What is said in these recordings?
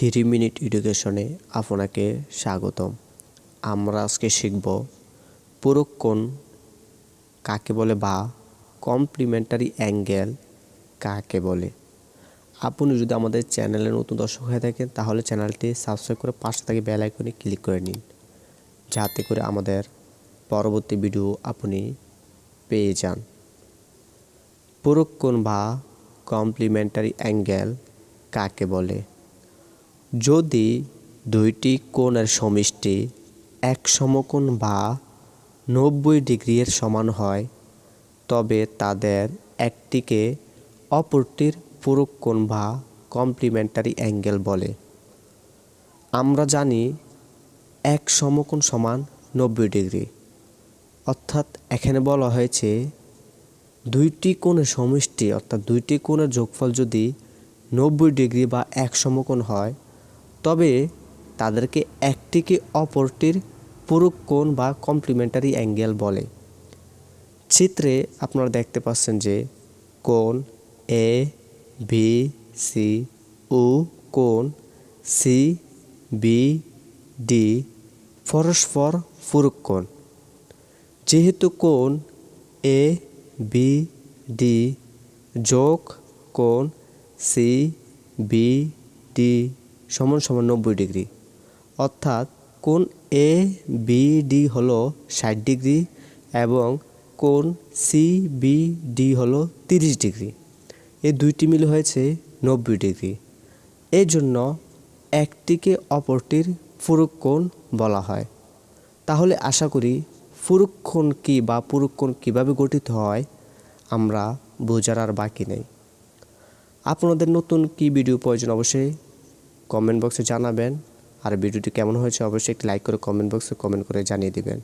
Three minute এডুকেশনে আপনাকে স্বাগতম। আমরা আজকে শিখব পূরক কোণ কাকে বলে বা কমপ্লিমেন্টারি অ্যাঙ্গেল কাকে বলে। আপনি যদি আমাদের চ্যানেলে নতুন দর্শক হয়ে থাকেন, তাহলে চ্যানেলটি সাবস্ক্রাইব করে পাশে থাকি বেল আইকনে ক্লিক করে নিন, যাতে করে আমাদের পরবর্তী ভিডিও আপনি পেয়ে যান। পূরক কোণ বা কমপ্লিমেন্টারি অ্যাঙ্গেল কাকে বলে? যদি দুইটি কোণের সমষ্টি এক সমকোণ বা নব্বই ডিগ্রির সমান হয়, তবে তাদের একটিকে অপরটির পূরক কোণ বা কমপ্লিমেন্টারি অ্যাঙ্গেল বলে। আমরা জানি এক সমকোণ সমান নব্বই ডিগ্রি। অর্থাৎ এখানে বলা হয়েছে দুইটি কোণের সমষ্টি অর্থাৎ দুইটি কোণের যোগফল যদি নব্বই ডিগ্রি বা এক সমকোণ হয় তবে তাদেরকে একটিকে অপরটির পূরক কোণ বা কমপ্লিমেন্টারি অ্যাঙ্গেল বলে। চিত্রে আপনারা দেখতে পাচ্ছেন যে কোণ এ বি সি ও কোণ সি বি ডি পরস্পর পূরক কোণ। যেহেতু কোণ এ বি ডি যোগ কোণ সি বি ডি সমান সমান নব্বই ডিগ্রি। অর্থাৎ কোণ এ বি ডি হলো ষাট ডিগ্রি এবং কোণ সি বি ডি হলো তিরিশ ডিগ্রি। এই দুইটি মিলে হয়েছে নব্বই ডিগ্রি। এই জন্য একটিকে অপরটির পূরক কোণ বলা হয়। তাহলে আশা করি পুরুক্ষণ কি বা পুরুক্ষণ কীভাবে গঠিত হয়, আমরা বোঝার আর বাকি নেই। আপনাদের নতুন কি ভিডিও প্রয়োজন অবশ্যই কমেন্ট বক্সে জানাবেন। আর ভিডিওটি কেমন হয়েছে অবশ্যই একটি লাইক করে কমেন্ট বক্সে কমেন্ট করে জানিয়ে দেবেন।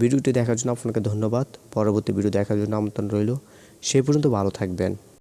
ভিডিওটি দেখার জন্য আপনাকে ধন্যবাদ। পরবর্তী ভিডিও দেখার জন্য আমন্ত্রণ রইল। সেই পর্যন্ত ভালো থাকবেন।